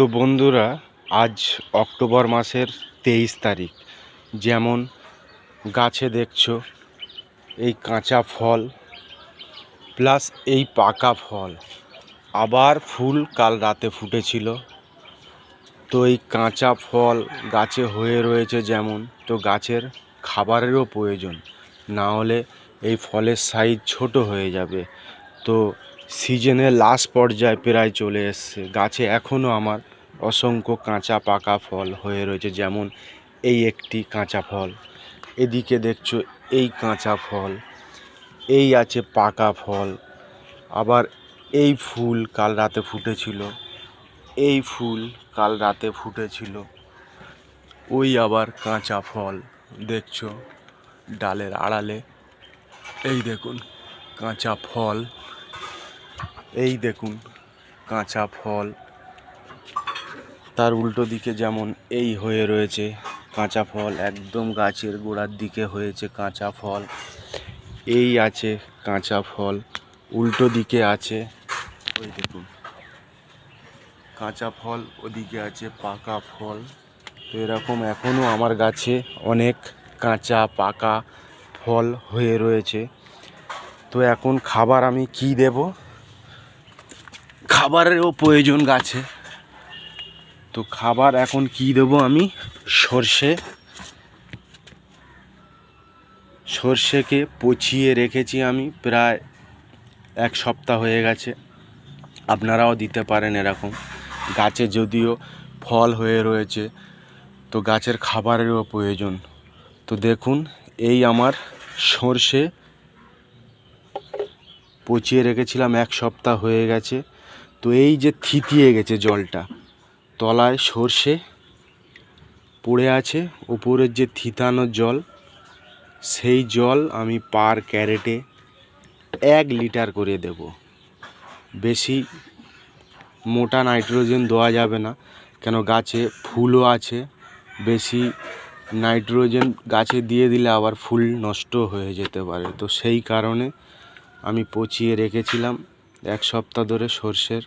তো বন্ধুরা, আজ অক্টোবর মাসের তেইশ তারিখ। যেমন গাছে দেখছ, এই কাঁচা ফল, প্লাস এই পাকা ফল। আবার ফুল কাল রাতে ফুটেছিল। তো এই কাঁচা ফল গাছে হয়ে রয়েছে যেমন, তো গাছের খাবারেরও প্রয়োজন। না হলে এই ফলের সাইজ ছোট হয়ে যাবে। তো সিজনের লাস্ট পর্যায়ে প্রায় চলে এসছে। গাছে এখনও আমার অসংখ্য কাঁচা পাকা ফল হয়ে রয়েছে, যেমন এই একটি কাঁচা ফল। এদিকে দেখছ এই কাঁচা ফল, এই আছে পাকা ফল, আবার এই ফুল কাল রাতে ফুটেছিল, এই ফুল কাল রাতে ফুটেছিল, ওই আবার কাঁচা ফল, দেখছ ডালের আড়ালে। এই দেখুন, কাঁচা ফল এই দেখুন, কাঁচা ফল। তার উল্টো দিকে যেমন এই হয়ে রয়েছে কাঁচা ফল, একদম গাছের গোড়ার দিকে হয়েছে কাঁচা ফল। এই আছে কাঁচা ফল, উল্টো দিকে আছে ওই দেখুন। কাঁচা ফল, ওদিকে আছে পাকা ফল। তো এরকম এখনও আমার গাছে অনেক কাঁচা, পাকা ফল হয়ে রয়েছে। তো এখন খাবার আমি কি দেব? খাবারেরও প্রয়োজন গাছে। তো খাবার এখন কি দেবো আমি? সর্ষে। সর্ষেকে পচিয়ে রেখেছি আমি, প্রায় এক সপ্তাহ হয়ে গেছে। আপনারাও দিতে পারেন এরকম। গাছে যদিও ফল হয়ে রয়েছে, তো গাছের খাবারেরও প্রয়োজন। তো দেখুন, এই আমার সর্ষে পচিয়ে রেখেছিলাম এক সপ্তাহ হয়ে গেছে। তো এই যে থিতিয়ে গেছে জলটা, তলায় সর্ষে পড়ে আছে উপরের যে থিতানো জল, সেই জল আমি পার ক্যারেটে এক লিটার করে দেব। বেশি মোটা নাইট্রোজেন দেওয়া যাবে না, কেন গাছে ফুলও আছে, বেশি নাইট্রোজেন গাছে দিয়ে দিলে আবার ফুল নষ্ট হয়ে যেতে পারে। তো সেই কারণে আমি পচিয়ে রেখেছিলাম এক সপ্তাহ ধরে সর্ষের।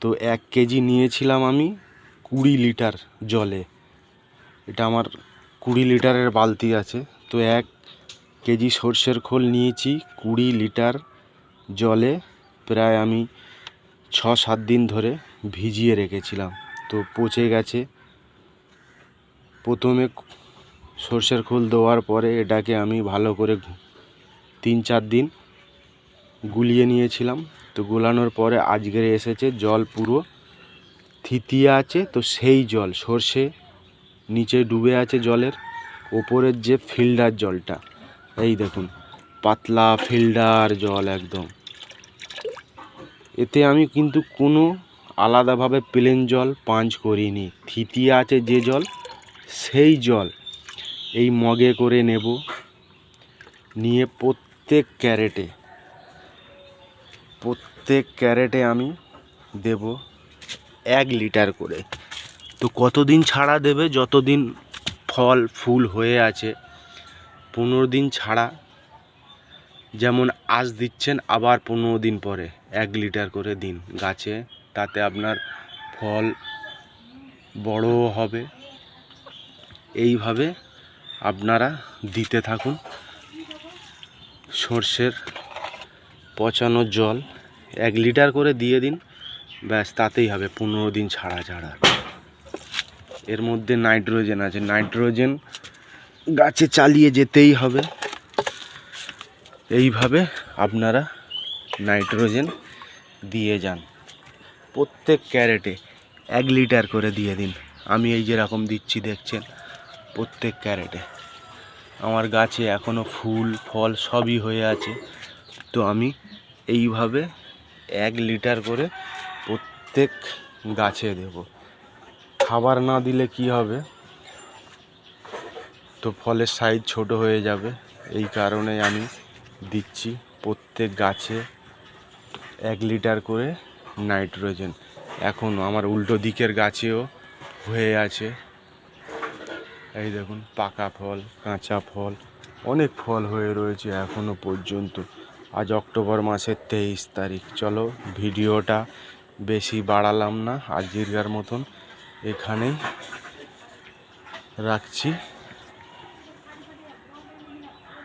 তো এক কেজি নিয়েছিলাম আমি কুড়ি লিটার জলে। এটা আমার কুড়ি লিটারের বালতি আছে। তো এক কেজি সর্ষের খোল নিয়েছি কুড়ি লিটার জলে প্রায় আমি ছ সাত দিন ধরে ভিজিয়ে রেখেছিলাম। তো পচে গেছে। প্রথমে সর্ষের খোল দেওয়ার পরে এটাকে আমি ভালো করে তিন চার দিন গুলিয়ে নিয়েছিলাম। তো গোলানোর পরে আজকের এসেছে জল পুরো, থিতিয়ে আছে তো সেই জল, সর্ষে নিচে ডুবে আছে জলের, ওপরের যে ফিল্টার জলটা, এই দেখুন, পাতলা ফিল্টার জল একদম। এতে আমি কিন্তু কোনো আলাদাভাবে প্লেন জল পাঞ্চ করিনি, থিতিয়ে আছে যে জল, সেই জল এই মগে করে নেব, নিয়ে প্রত্যেক ক্যারেটে প্রত্যেক ক্যারেটে আমি দেব এক লিটার করে। তো কতদিন ছাড়া দেবে? যতদিন ফল, ফুল হয়ে আছে, পনেরো দিন ছাড়া। যেমন আজ দিচ্ছেন, আবার পনেরো দিন পরে এক লিটার করে দিন গাছে। তাতে আপনার ফল বড়ও হবে। এইভাবে আপনারা দিতে থাকুন। সর্ষের পচানো জল এক লিটার করে দিয়ে দিন, ব্যাস তাতেই হবে, পনেরো দিন ছাড়া ছাড়া। এর মধ্যে নাইট্রোজেন আছে, নাইট্রোজেন গাছে চালিয়ে যেতেই হবে। এইভাবে আপনারা নাইট্রোজেন দিয়ে যান। প্রত্যেক ক্যারেটে এক লিটার করে দিয়ে দিন। আমি এই যেরকম দিচ্ছি, দেখছেন? প্রত্যেক ক্যারেটে। আমার গাছে এখনও ফুল, ফল সবই হয়ে আছে। তো আমি এইভাবে এক লিটার করে প্রত্যেক গাছে দেব। খাবার না দিলে কি হবে? তো ফলের সাইজ ছোট হয়ে যাবে। এই কারণে আমি দিচ্ছি প্রত্যেক গাছে এক লিটার করে নাইট্রোজেন। এখন আমার উল্টো দিকের গাছেও হয়ে আছে। এই দেখুন, পাকা ফল, কাঁচা ফল, অনেক ফল হয়ে রয়েছে এখনও পর্যন্ত। আজ অক্টোবর মাসের তেইশ তারিখ। চলো ভিডিওটা বেশি বাড়ালাম না আর জিরগার মতন এখানেই রাখছি।